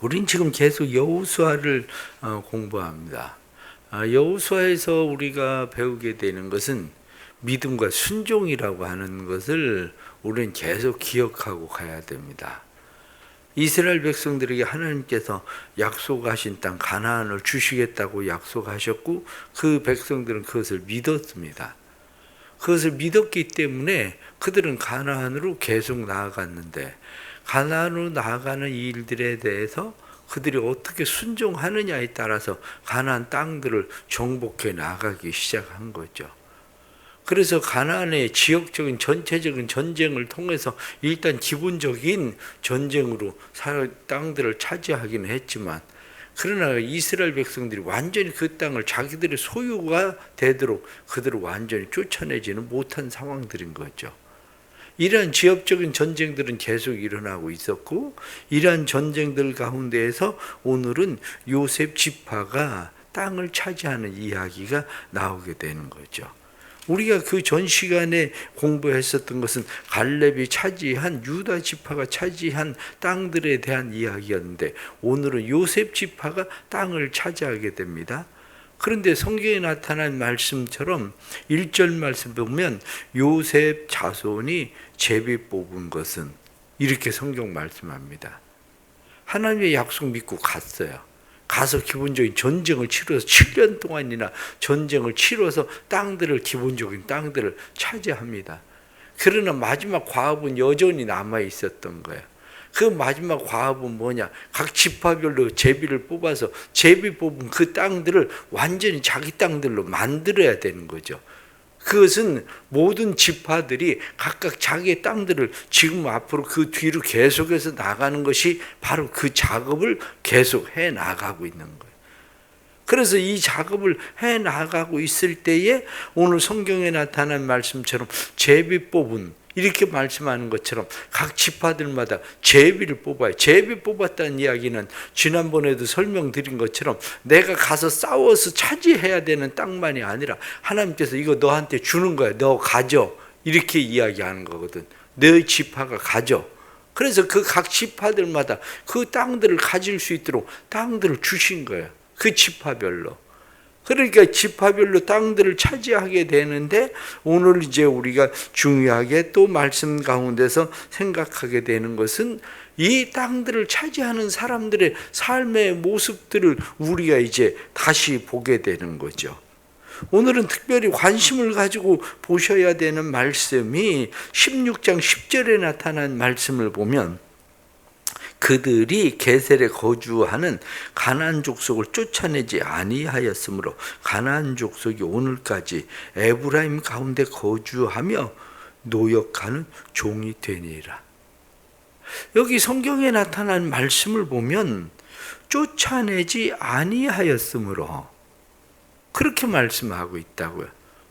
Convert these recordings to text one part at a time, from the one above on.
우린 지금 계속 여호수아를 어, 공부합니다. 아, 여호수아에서 우리가 배우게 되는 것은 믿음과 순종이라고 하는 것을 우리는 계속 기억하고 가야 됩니다. 이스라엘 백성들에게 하나님께서 약속하신 땅 가나안을 주시겠다고 약속하셨고 그 백성들은 그것을 믿었습니다. 그것을 믿었기 때문에 그들은 가나안으로 계속 나아갔는데 가나안으로 나아가는 일들에 대해서 그들이 어떻게 순종하느냐에 따라서 가나안 땅들을 정복해 나가기 시작한 거죠. 그래서 가나안의 지역적인 전체적인 전쟁을 통해서 일단 기본적인 전쟁으로 땅들을 차지하기는 했지만 그러나 이스라엘 백성들이 완전히 그 땅을 자기들의 소유가 되도록 그들을 완전히 쫓아내지는 못한 상황들인 거죠. 이러한 지역적인 전쟁들은 계속 일어나고 있었고 이러한 전쟁들 가운데에서 오늘은 요셉 지파가 땅을 차지하는 이야기가 나오게 되는 거죠. 우리가 그 전 시간에 공부했었던 것은 갈렙이 차지한 유다 지파가 차지한 땅들에 대한 이야기였는데 오늘은 요셉 지파가 땅을 차지하게 됩니다. 그런데 성경에 나타난 말씀처럼 1절 말씀 보면 요셉 자손이 제비 뽑은 것은 이렇게 성경 말씀합니다. 하나님의 약속 믿고 갔어요. 가서 기본적인 전쟁을 치러서 7년 동안이나 전쟁을 치러서 땅들을 기본적인 땅들을 차지합니다. 그러나 마지막 과업은 여전히 남아 있었던 거예요. 그 마지막 과업은 뭐냐? 각 지파별로 제비를 뽑아서 제비 뽑은 그 땅들을 완전히 자기 땅들로 만들어야 되는 거죠. 그것은 모든 지파들이 각각 자기의 땅들을 지금 앞으로 그 뒤로 계속해서 나가는 것이 바로 그 작업을 계속 해 나가고 있는 거예요. 그래서 이 작업을 해 나가고 있을 때에 오늘 성경에 나타난 말씀처럼 제비 뽑은 이렇게 말씀하는 것처럼 각 지파들마다 제비를 뽑아요. 제비 뽑았다는 이야기는 지난번에도 설명드린 것처럼 내가 가서 싸워서 차지해야 되는 땅만이 아니라 하나님께서 이거 너한테 주는 거야. 너 가져. 이렇게 이야기하는 거거든. 너 지파가 가져. 그래서 그 각 지파들마다 그 땅들을 가질 수 있도록 땅들을 주신 거예요. 그 지파별로. 그러니까 지파별로 땅들을 차지하게 되는데 오늘 이제 우리가 중요하게 또 말씀 가운데서 생각하게 되는 것은 이 땅들을 차지하는 사람들의 삶의 모습들을 우리가 이제 다시 보게 되는 거죠. 오늘은 특별히 관심을 가지고 보셔야 되는 말씀이 16장 10절에 나타난 말씀을 보면 그들이 게셀에 거주하는 가나안 족속을 쫓아내지 아니하였으므로 가나안 족속이 오늘까지 에브라임 가운데 거주하며 노역하는 종이 되니라. 여기 성경에 나타난 말씀을 보면 쫓아내지 아니하였으므로 그렇게 말씀하고 있다고요.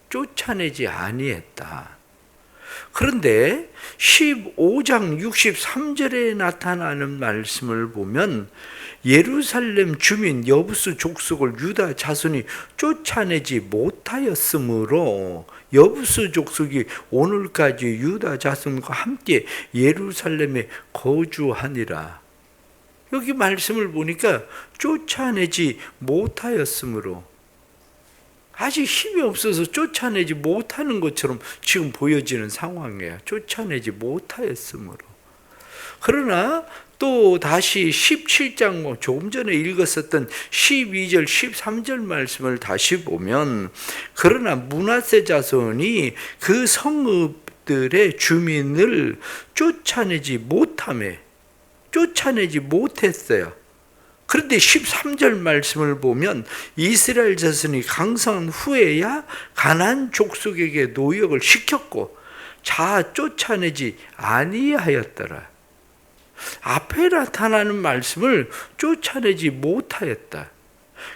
쫓아내지 아니했다. 그런데 15장 63절에 나타나는 말씀을 보면 예루살렘 주민 여부수 족속을 유다 자손이 쫓아내지 못하였으므로 여부수 족속이 오늘까지 유다 자손과 함께 예루살렘에 거주하니라. 여기 말씀을 보니까 쫓아내지 못하였으므로 아직 힘이 없어서 쫓아내지 못하는 것처럼 지금 보여지는 상황이에요. 쫓아내지 못하였으므로. 그러나 또 다시 17장 뭐 조금 전에 읽었었던 12절 13절 말씀을 다시 보면 그러나 문하세 자손이 그 성읍들의 주민을 쫓아내지 못함에 쫓아내지 못했어요. 그런데 13절 말씀을 보면 이스라엘 자손이 강성한 후에야 가난 족속에게 노역을 시켰고 자 쫓아내지 아니하였더라. 앞에 나타나는 말씀을 쫓아내지 못하였다.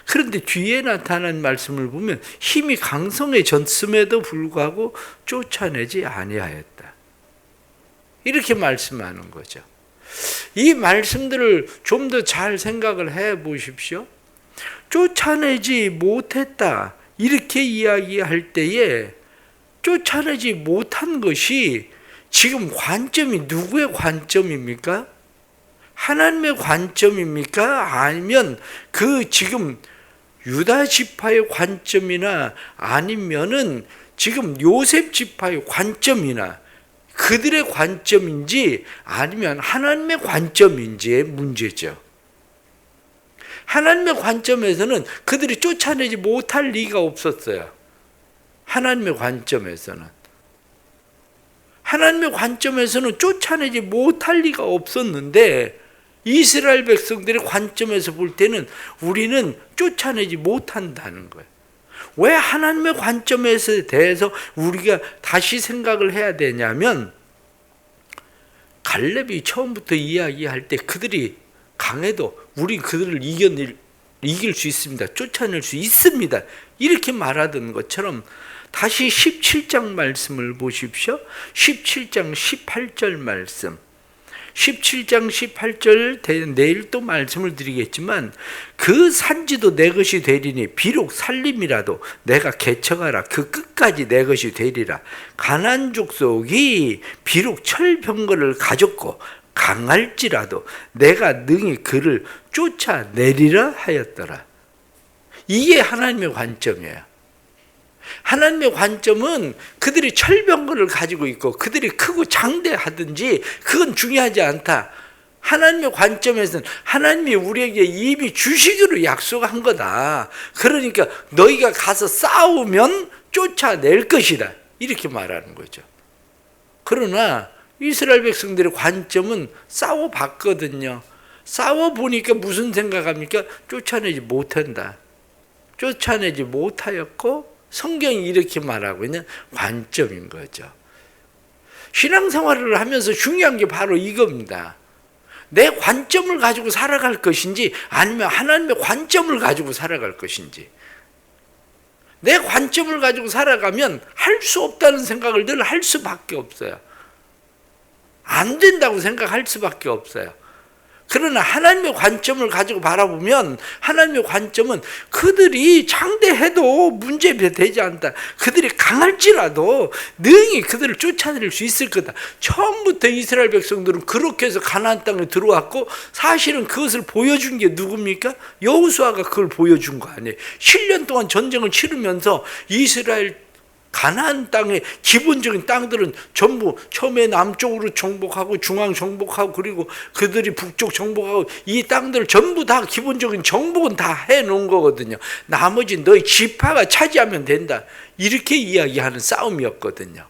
그런데 뒤에 나타난 말씀을 보면 힘이 강성해졌음에도 불구하고 쫓아내지 아니하였다. 이렇게 말씀하는 거죠. 이 말씀들을 좀 더 잘 생각을 해 보십시오. 쫓아내지 못했다. 이렇게 이야기할 때에 쫓아내지 못한 것이 지금 관점이 누구의 관점입니까? 하나님의 관점입니까? 아니면 그 지금 유다 지파의 관점이나 아니면은 지금 요셉 지파의 관점이나 그들의 관점인지 아니면 하나님의 관점인지의 문제죠. 하나님의 관점에서는 그들이 쫓아내지 못할 리가 없었어요. 하나님의 관점에서는. 하나님의 관점에서는 쫓아내지 못할 리가 없었는데 이스라엘 백성들의 관점에서 볼 때는 우리는 쫓아내지 못한다는 거예요. 왜 하나님의 관점에서 대해서 우리가 다시 생각을 해야 되냐면 갈렙이 처음부터 이야기할 때 그들이 강해도 우리 그들을 이겨낼 이길 수 있습니다. 쫓아낼 수 있습니다. 이렇게 말하던 것처럼 다시 17장 말씀을 보십시오. 17장 18절 말씀. 17장 18절 내일 또 말씀을 드리겠지만 그 산지도 내 것이 되리니 비록 살림이라도 내가 개척하라. 그 끝까지 내 것이 되리라. 가난 족속이 비록 철병거를 가졌고 강할지라도 내가 능히 그를 쫓아내리라 하였더라. 이게 하나님의 관점이에요 하나님의 관점은 그들이 철병거를 가지고 있고 그들이 크고 장대하든지 그건 중요하지 않다. 하나님의 관점에서는 하나님이 우리에게 이미 주시기로 약속한 거다. 그러니까 너희가 가서 싸우면 쫓아낼 것이다. 이렇게 말하는 거죠. 그러나 이스라엘 백성들의 관점은 싸워 봤거든요. 싸워 보니까 무슨 생각합니까? 쫓아내지 못한다. 쫓아내지 못하였고 성경이 이렇게 말하고 있는 관점인 거죠. 신앙생활을 하면서 중요한 게 바로 이겁니다. 내 관점을 가지고 살아갈 것인지 아니면 하나님의 관점을 가지고 살아갈 것인지. 내 관점을 가지고 살아가면 할 수 없다는 생각을 늘 할 수밖에 없어요. 안 된다고 생각할 수밖에 없어요. 그러나 하나님의 관점을 가지고 바라보면 하나님의 관점은 그들이 장대해도 문제되지 않다. 그들이 강할지라도 능히 그들을 쫓아낼 수 있을 거다. 처음부터 이스라엘 백성들은 그렇게 해서 가나안 땅에 들어왔고 사실은 그것을 보여준 게 누굽니까? 여호수아가 그걸 보여준 거 아니에요. 7년 동안 전쟁을 치르면서 이스라엘 가나안 땅의 기본적인 땅들은 전부 처음에 남쪽으로 정복하고 중앙 정복하고 그리고 그들이 북쪽 정복하고 이 땅들 전부 다 기본적인 정복은 다 해놓은 거거든요. 나머지 너희 지파가 차지하면 된다. 이렇게 이야기하는 싸움이었거든요.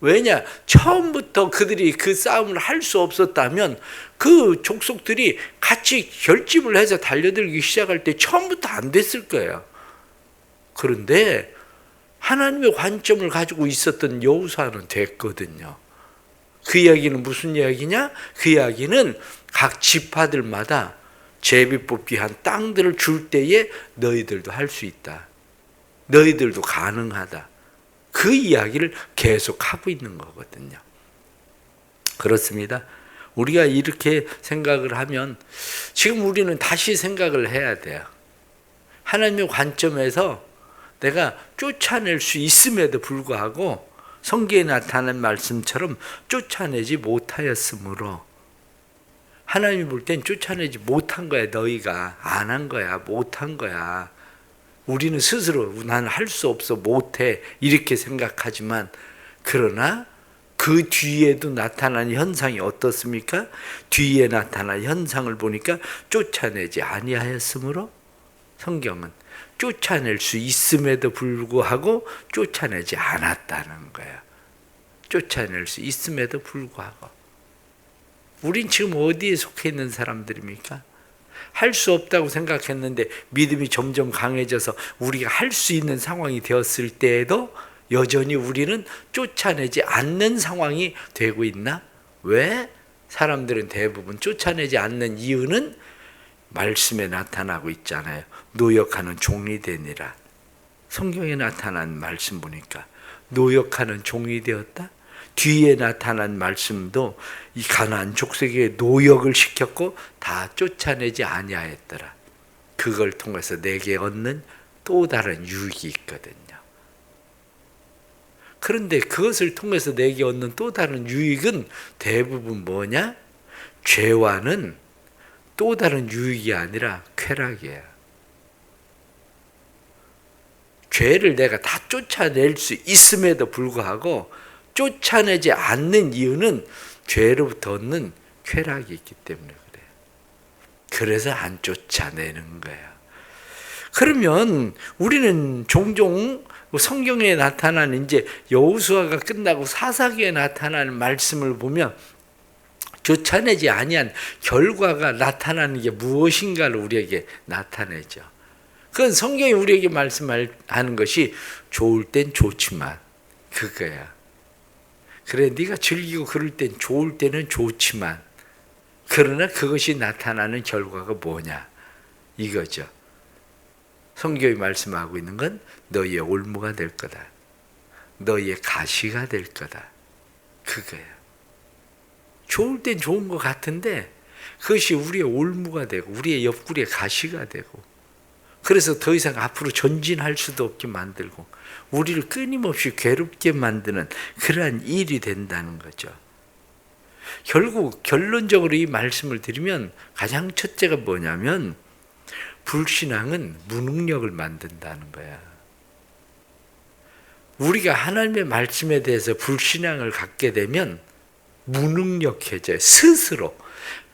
왜냐? 처음부터 그들이 그 싸움을 할 수 없었다면 그 족속들이 같이 결집을 해서 달려들기 시작할 때 처음부터 안 됐을 거예요. 그런데 하나님의 관점을 가지고 있었던 여우사는 됐거든요. 그 이야기는 무슨 이야기냐? 그 이야기는 각 지파들마다 제비 뽑기 한 땅들을 줄 때에 너희들도 할 수 있다. 너희들도 가능하다. 그 이야기를 계속 하고 있는 거거든요. 그렇습니다. 우리가 이렇게 생각을 하면 지금 우리는 다시 생각을 해야 돼요. 하나님의 관점에서 내가 쫓아낼 수 있음에도 불구하고 성경에 나타난 말씀처럼 쫓아내지 못하였으므로 하나님이 볼 땐 쫓아내지 못한 거야 너희가. 안 한 거야 못한 거야. 우리는 스스로 나는 할수 없어 못해. 이렇게 생각하지만 그러나 그 뒤에도 나타난 현상이 어떻습니까? 뒤에 나타난 현상을 보니까 쫓아내지 아니하였으므로 성경은 쫓아낼 수 있음에도 불구하고 쫓아내지 않았다는 거예요. 쫓아낼 수 있음에도 불구하고. 우린 지금 어디에 속해 있는 사람들입니까? 할 수 없다고 생각했는데 믿음이 점점 강해져서 우리가 할 수 있는 상황이 되었을 때에도 여전히 우리는 쫓아내지 않는 상황이 되고 있나? 왜? 사람들은 대부분 쫓아내지 않는 이유는 말씀에 나타나고 있잖아요. 노역하는 종이 되니라. 성경에 나타난 말씀 보니까 노역하는 종이 되었다. 뒤에 나타난 말씀도 이 가나안 족속에게 노역을 시켰고 다 쫓아내지 아니하였더라. 그걸 통해서 내게 얻는 또 다른 유익이 있거든요. 그런데 그것을 통해서 내게 얻는 또 다른 유익은 대부분 뭐냐? 죄와는 또 다른 유익이 아니라 쾌락이에요. 죄를 내가 다 쫓아낼 수 있음에도 불구하고 쫓아내지 않는 이유는 죄로부터 얻는 쾌락이 있기 때문에 그래요. 그래서 안 쫓아내는 거예요. 그러면 우리는 종종 성경에 나타나는 이제 여호수아가 끝나고 사사기에 나타나는 말씀을 보면 쫓아내지 아니한 결과가 나타나는 게 무엇인가를 우리에게 나타내죠. 그건 성경이 우리에게 말씀하는 것이 좋을 땐 좋지만 그거야. 그래 네가 즐기고 그럴 땐 좋을 때는 좋지만 그러나 그것이 나타나는 결과가 뭐냐 이거죠. 성경이 말씀하고 있는 건 너희의 올무가 될 거다. 너희의 가시가 될 거다. 그거야. 좋을 땐 좋은 것 같은데 그것이 우리의 올무가 되고 우리의 옆구리의 가시가 되고 그래서 더 이상 앞으로 전진할 수도 없게 만들고 우리를 끊임없이 괴롭게 만드는 그러한 일이 된다는 거죠. 결국 결론적으로 이 말씀을 드리면 가장 첫째가 뭐냐면 불신앙은 무능력을 만든다는 거야. 우리가 하나님의 말씀에 대해서 불신앙을 갖게 되면 무능력해져요. 스스로.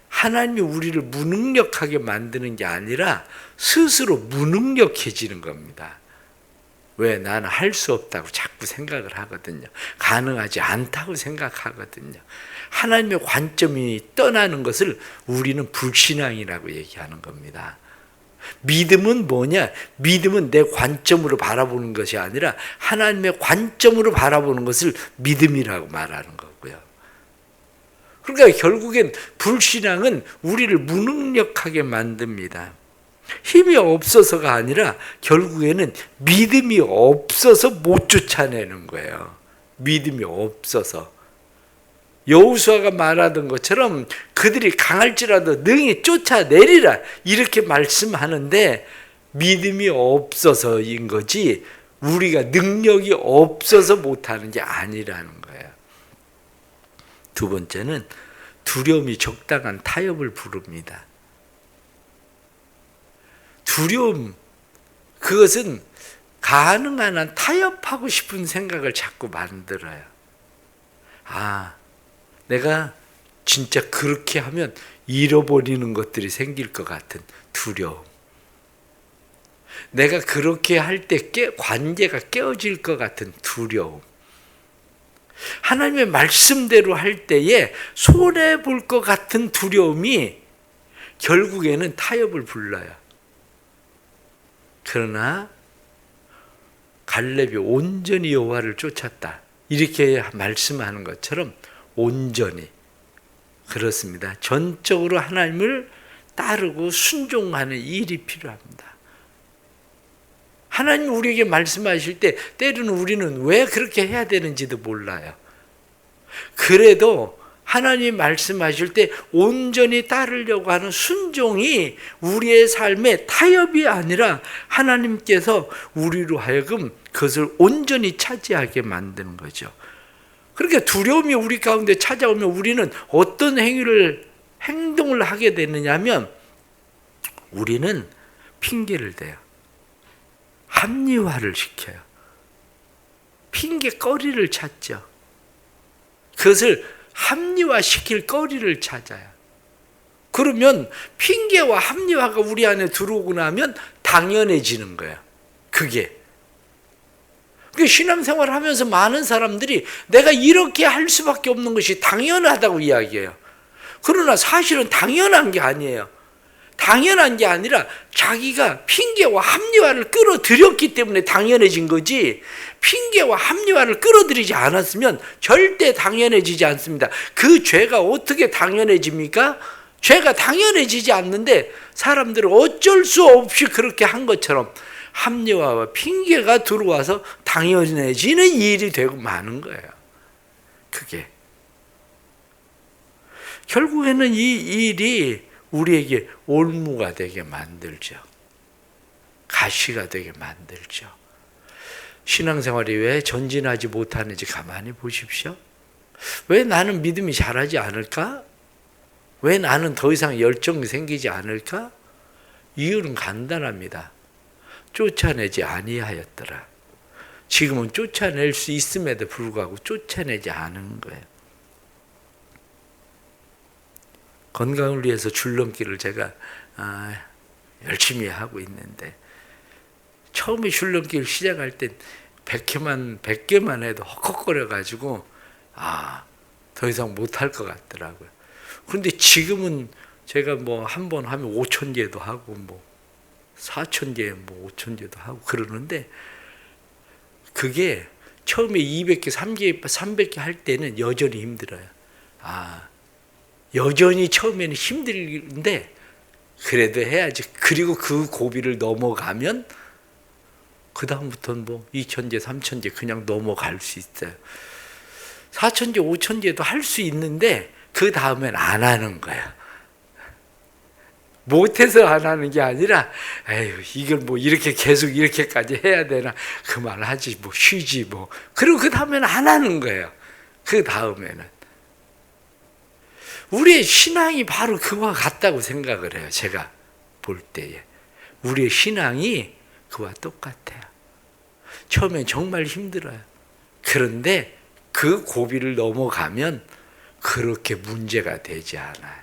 하나님이 우리를 무능력하게 만드는 게 아니라 스스로 무능력해지는 겁니다. 왜 나는 할 수 없다고 자꾸 생각을 하거든요. 가능하지 않다고 생각하거든요. 하나님의 관점이 떠나는 것을 우리는 불신앙이라고 얘기하는 겁니다. 믿음은 뭐냐? 믿음은 내 관점으로 바라보는 것이 아니라 하나님의 관점으로 바라보는 것을 믿음이라고 말하는 거고요. 그러니까 결국엔 불신앙은 우리를 무능력하게 만듭니다. 힘이 없어서가 아니라 결국에는 믿음이 없어서 못 쫓아내는 거예요. 믿음이 없어서. 여우수아가 말하던 것처럼 그들이 강할지라도 능히 쫓아내리라 이렇게 말씀하는데 믿음이 없어서인 거지 우리가 능력이 없어서 못하는 게 아니라는 거예요. 두 번째는 두려움이 적당한 타협을 부릅니다. 두려움 그것은 가능한 한 타협하고 싶은 생각을 자꾸 만들어요. 아, 내가 진짜 그렇게 하면 잃어버리는 것들이 생길 것 같은 두려움. 내가 그렇게 할 때 관계가 깨어질 것 같은 두려움. 하나님의 말씀대로 할 때에 손해 볼 것 같은 두려움이 결국에는 타협을 불러요. 그러나 갈렙이 온전히 여호와를 쫓았다. 이렇게 말씀하는 것처럼 온전히 그렇습니다. 전적으로 하나님을 따르고 순종하는 일이 필요합니다. 하나님 우리에게 말씀하실 때 때로는 우리는 왜 그렇게 해야 되는지도 몰라요. 그래도 하나님 말씀하실 때 온전히 따르려고 하는 순종이 우리의 삶의 타협이 아니라 하나님께서 우리로 하여금 그것을 온전히 차지하게 만드는 거죠. 그러니까 두려움이 우리 가운데 찾아오면 우리는 어떤 행위를 행동을 하게 되느냐면 우리는 핑계를 대요. 합리화를 시켜요. 핑계거리를 찾죠. 그것을 합리화시킬 거리를 찾아요. 그러면 핑계와 합리화가 우리 안에 들어오고 나면 당연해지는 거야. 그게. 그 신앙생활을 하면서 많은 사람들이 내가 이렇게 할 수밖에 없는 것이 당연하다고 이야기해요. 그러나 사실은 당연한 게 아니에요. 당연한 게 아니라 자기가 핑계와 합리화를 끌어들였기 때문에 당연해진 거지 핑계와 합리화를 끌어들이지 않았으면 절대 당연해지지 않습니다. 그 죄가 어떻게 당연해집니까? 죄가 당연해지지 않는데 사람들은 어쩔 수 없이 그렇게 한 것처럼 합리화와 핑계가 들어와서 당연해지는 일이 되고 마는 거예요. 그게. 결국에는 이 일이 우리에게 올무가 되게 만들죠. 가시가 되게 만들죠. 신앙생활이 왜 전진하지 못하는지 가만히 보십시오. 왜 나는 믿음이 잘하지 않을까? 왜 나는 더 이상 열정이 생기지 않을까? 이유는 간단합니다. 쫓아내지 아니하였더라. 지금은 쫓아낼 수 있음에도 불구하고 쫓아내지 않은 거예요. 건강을 위해서 줄넘기를 제가 아, 열심히 하고 있는데 처음에 줄넘기를 시작할 땐 100개만 100개만 해도 헉헉거려 가지고 아, 더 이상 못 할 것 같더라고요. 그런데 지금은 제가 뭐 한 번 하면 5천 개도 하고 뭐 4천 개, 뭐 5천 개도 하고 그러는데 그게 처음에 200개, 300개, 300개 할 때는 여전히 힘들어요. 아, 여전히 처음에는 힘들는데 그래도 해야지. 그리고 그 고비를 넘어가면 그 다음부터는 뭐 2천제, 3천제 그냥 넘어갈 수 있어요. 4천제, 5천제도 할 수 있는데 그 다음엔 안 하는 거야. 못해서 안 하는 게 아니라, 에휴, 이걸 뭐 이렇게 계속 이렇게까지 해야 되나. 그만하지, 뭐 쉬지, 뭐. 그리고 그 다음에는 안 하는 거예요. 그 다음에는. 우리의 신앙이 바로 그와 같다고 생각을 해요. 제가 볼 때에. 우리의 신앙이 그와 똑같아요. 처음엔 정말 힘들어요. 그런데 그 고비를 넘어가면 그렇게 문제가 되지 않아요.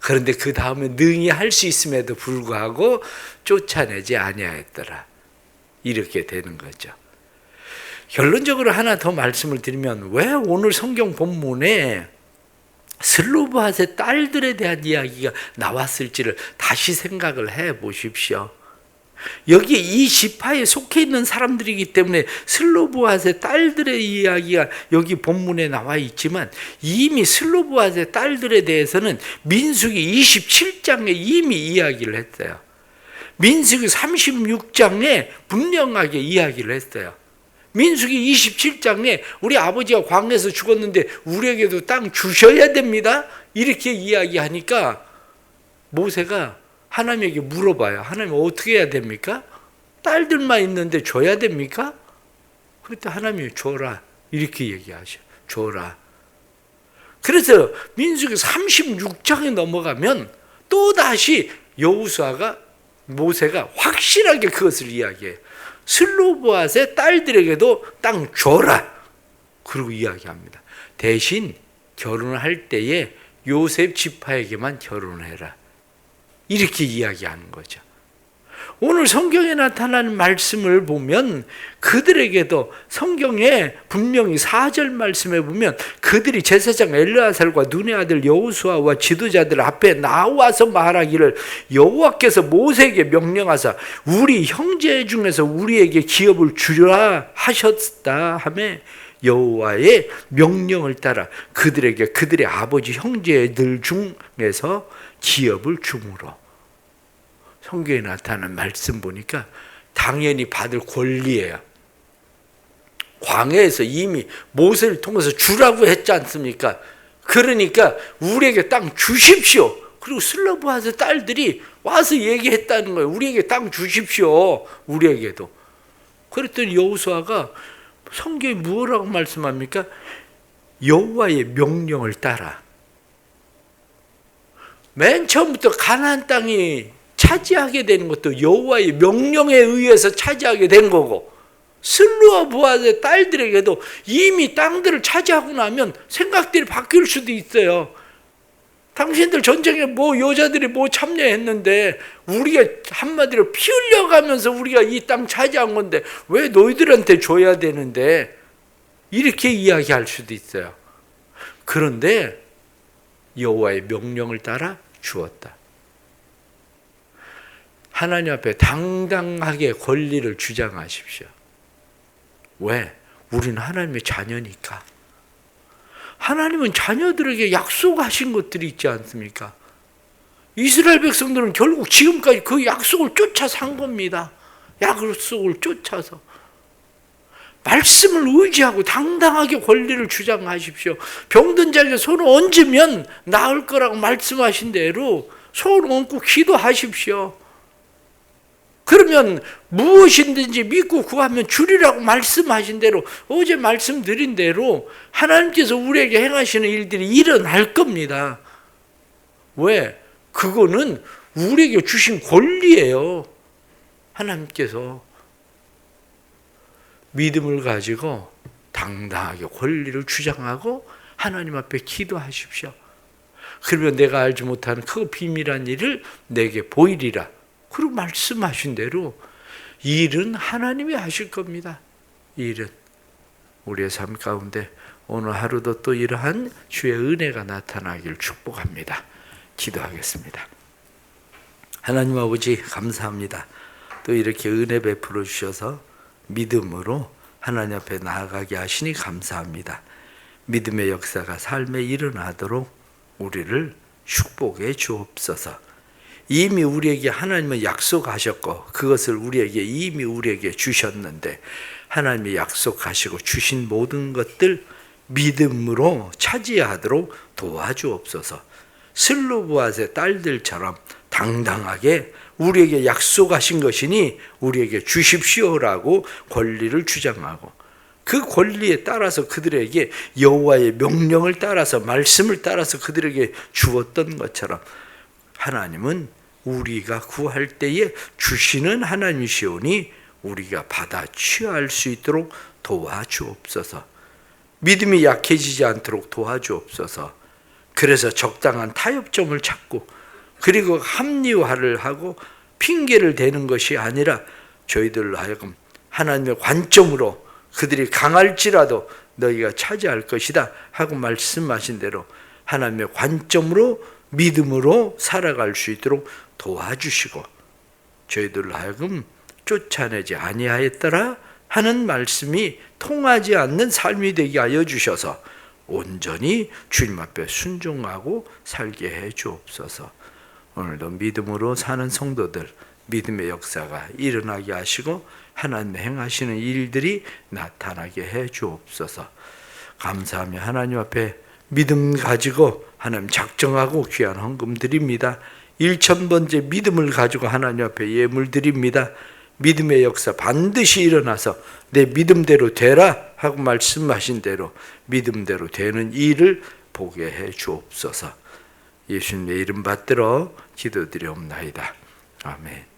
그런데 그 다음에 능히 할 수 있음에도 불구하고 쫓아내지 아니하였더라. 이렇게 되는 거죠. 결론적으로 하나 더 말씀을 드리면 왜 오늘 성경 본문에 슬로브핫의 딸들에 대한 이야기가 나왔을지를 다시 생각을 해 보십시오. 여기 이 지파에 속해 있는 사람들이기 때문에 슬로브핫의 딸들의 이야기가 여기 본문에 나와 있지만 이미 슬로브핫의 딸들에 대해서는 민수기 27장에 이미 이야기를 했어요. 민수기 36장에 분명하게 이야기를 했어요. 민수기 27장에 우리 아버지가 광에서 죽었는데 우리에게도 땅 주셔야 됩니다. 이렇게 이야기하니까 모세가 하나님에게 물어봐요. 하나님 어떻게 해야 됩니까? 딸들만 있는데 줘야 됩니까? 그랬더니 하나님이 줘라. 이렇게 얘기하셔. 줘라. 그래서 민수기 36장에 넘어가면 또다시 여우수아가 모세가 확실하게 그것을 이야기해요. 슬로보앗의 딸들에게도 땅 줘라. 그리고 이야기합니다. 대신 결혼을 할 때에 요셉 지파에게만 결혼해라. 이렇게 이야기하는 거죠. 오늘 성경에 나타나는 말씀을 보면 그들에게도 성경에 분명히 4절 말씀에 보면 그들이 제사장 엘르아살과 눈의 아들 여호수아와 지도자들 앞에 나와서 말하기를 여호와께서 모세에게 명령하사 우리 형제 중에서 우리에게 기업을 주라 하셨다 하매 여호와의 명령을 따라 그들에게 그들의 아버지 형제들 중에서 기업을 주므로 성경에 나타나는 말씀 보니까 당연히 받을 권리예요. 광야에서 이미 모세를 통해서 주라고 했지 않습니까? 그러니까 우리에게 땅 주십시오. 그리고 슬로브하스 딸들이 와서 얘기했다는 거예요. 우리에게 땅 주십시오. 우리에게도. 그랬더니 여호수아가 성경에 무엇라고 말씀합니까? 여호와의 명령을 따라. 맨 처음부터 가나안 땅이 차지하게 되는 것도 여호와의 명령에 의해서 차지하게 된 거고 슬루와 부하의 딸들에게도 이미 땅들을 차지하고 나면 생각들이 바뀔 수도 있어요. 당신들 전쟁에 뭐 여자들이 뭐 참여했는데 우리가 한마디로 피 흘려가면서 우리가 이 땅 차지한 건데 왜 너희들한테 줘야 되는데 이렇게 이야기할 수도 있어요. 그런데 여호와의 명령을 따라 주었다. 하나님 앞에 당당하게 권리를 주장하십시오. 왜? 우리는 하나님의 자녀니까. 하나님은 자녀들에게 약속하신 것들이 있지 않습니까? 이스라엘 백성들은 결국 지금까지 그 약속을 쫓아 산 겁니다. 약속을 쫓아서. 말씀을 의지하고 당당하게 권리를 주장하십시오. 병든 자에게 손을 얹으면 나을 거라고 말씀하신 대로 손을 얹고 기도하십시오. 그러면 무엇이든지 믿고 구하면 주리라고 말씀하신 대로 어제 말씀드린 대로 하나님께서 우리에게 행하시는 일들이 일어날 겁니다. 왜? 그거는 우리에게 주신 권리예요. 하나님께서 믿음을 가지고 당당하게 권리를 주장하고 하나님 앞에 기도하십시오. 그러면 내가 알지 못하는 그 비밀한 일을 내게 보이리라. 그리고 말씀하신 대로 이 일은 하나님이 하실 겁니다. 이 일은 우리의 삶 가운데 오늘 하루도 또 이러한 주의 은혜가 나타나길 축복합니다. 기도하겠습니다. 하나님 아버지 감사합니다. 또 이렇게 은혜 베풀어 주셔서 믿음으로 하나님 앞에 나아가게 하시니 감사합니다. 믿음의 역사가 삶에 일어나도록 우리를 축복해 주옵소서. 이미 우리에게 하나님은 약속하셨고 그것을 우리에게 이미 우리에게 주셨는데 하나님이 약속하시고 주신 모든 것들 믿음으로 차지하도록 도와주옵소서. 슬로브아의 딸들처럼 당당하게 우리에게 약속하신 것이니 우리에게 주십시오라고 권리를 주장하고 그 권리에 따라서 그들에게 여호와의 명령을 따라서 말씀을 따라서 그들에게 주었던 것처럼 하나님은 우리가 구할 때에 주시는 하나님이시오니 우리가 받아 취할 수 있도록 도와주옵소서. 믿음이 약해지지 않도록 도와주옵소서. 그래서 적당한 타협점을 찾고 그리고 합리화를 하고 핑계를 대는 것이 아니라 저희들로 하여금 하나님의 관점으로 그들이 강할지라도 너희가 차지할 것이다 하고 말씀하신 대로 하나님의 관점으로 믿음으로 살아갈 수 있도록 도와주시고 저희들로 하여금 쫓아내지 아니하였더라 하는 말씀이 통하지 않는 삶이 되게 하여 주셔서 온전히 주님 앞에 순종하고 살게 해 주옵소서. 오늘도 믿음으로 사는 성도들 믿음의 역사가 일어나게 하시고 하나님 행하시는 일들이 나타나게 해 주옵소서. 감사하며 하나님 앞에 믿음 가지고 하나님 작정하고 귀한 헌금 드립니다. 1천번째 믿음을 가지고 하나님 앞에 예물 드립니다. 믿음의 역사 반드시 일어나서 내 믿음대로 되라 하고 말씀하신 대로 믿음대로 되는 일을 보게 해 주옵소서. 예수님의 이름 받들어 기도드리옵나이다. 아멘.